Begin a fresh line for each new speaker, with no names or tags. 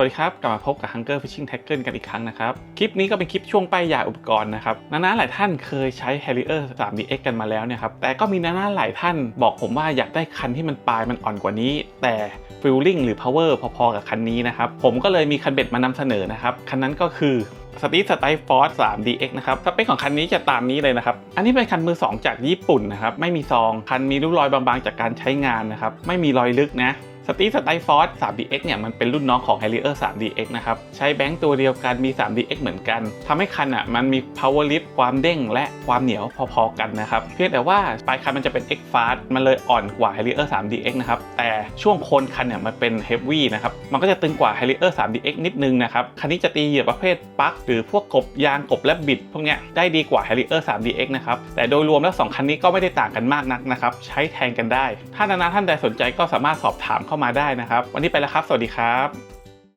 สวัสดีครับ กลับมาพบกับ Hunger Fishing Tackle กันอีกครั้งนะครับ คลิปนี้ก็เป็นคลิปช่วงป้ายยาอุปกรณ์นะครับนาๆหลายท่านเคยใช้ Harrier 3DX กันมาแล้วเนี่ยครับ แต่ก็มีนาๆหลายท่านบอกผมว่าอยากได้คันที่มันปลายมันอ่อนกว่านี้ แต่ Feeling หรือ Power พอๆกับคันนี้นะครับ ผมก็เลยมีคันเบ็ดมานำเสนอนะครับ คันนั้นก็คือสตีสไตล์ฟอร์ส 3DX นะครับ สเปคของคันนี้จะตามนี้เลยนะครับ อันนี้เป็นคันมือ 2 จากญี่ปุ่นนะครับ ไม่มีซอง คันมีริ้วรอยบางๆ จากการใช้งานนะครับ ไม่มีรอยลึกนะ สตีสไตฟอร์ส 3DX เนี่ยมันเป็นรุ่นน้องของ Harrier 3DX นะครับ ใช้แบงค์ตัวเดียวกันมี 3DX เหมือนกันทำให้คันอะมันมี power lift ความเด้งและความเหนียวพอๆกันนะครับ เพียงแต่ว่าปลายคันมันจะเป็น X fast มันเลยอ่อนกว่า Harrier 3DX นะครับ แต่ช่วงโคนคันเนี่ยมันเป็น heavy นะครับ มันก็จะตึงกว่า Harrier 3DX นิดนึงนะครับ คันนี้จะตีเหยื่อประเภทปลั๊กหรือพวกกบยางกบและบิด พวกเนี้ยได้ดีกว่า Harrier 3DX นะครับ แต่โดยรวมแล้ว 2 คันนี้ก็ไม่ได้ต่างกันมากนักนะครับ ใช้แทนกันได้ ถ้านานาท่านใดสนใจก็สามารถสอบถามเข้ามาได้นะครับ วันนี้ไปแล้วครับ สวัสดีครับ